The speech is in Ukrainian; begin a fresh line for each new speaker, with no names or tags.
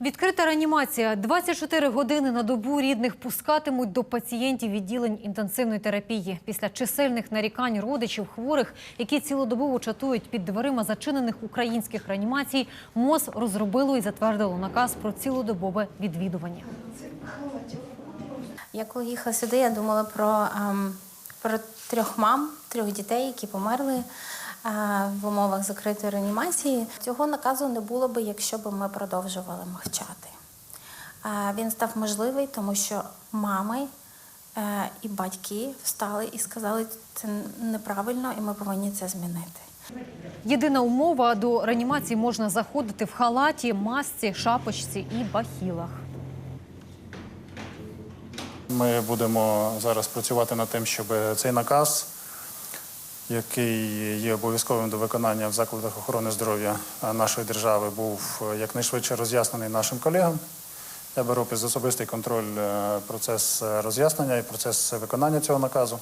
Відкрита реанімація. 24 години на добу рідних пускатимуть до пацієнтів відділень інтенсивної терапії. Після чисельних нарікань родичів хворих, які цілодобово чатують під дверима зачинених українських реанімацій, МОЗ розробило і затвердило наказ про цілодобове відвідування.
Я коли їхала сюди, я думала про, ем, про трьох мам, трьох дітей, які померли е, в умовах закритої реанімації. Цього наказу не було би, якщо б ми продовжували мовчати. Е, він став можливий, тому що мами е, і батьки встали і сказали, це неправильно, і ми повинні це змінити.
Єдина умова до реанімації можна заходити в халаті, масці, шапочці і бахілах.
Ми будемо зараз працювати над тим, щоб цей наказ, який є обов'язковим до виконання в закладах охорони здоров'я нашої держави, був якнайшвидше роз'яснений нашим колегам. Я беру під особистий контроль е, процес роз'яснення і процес виконання цього наказу.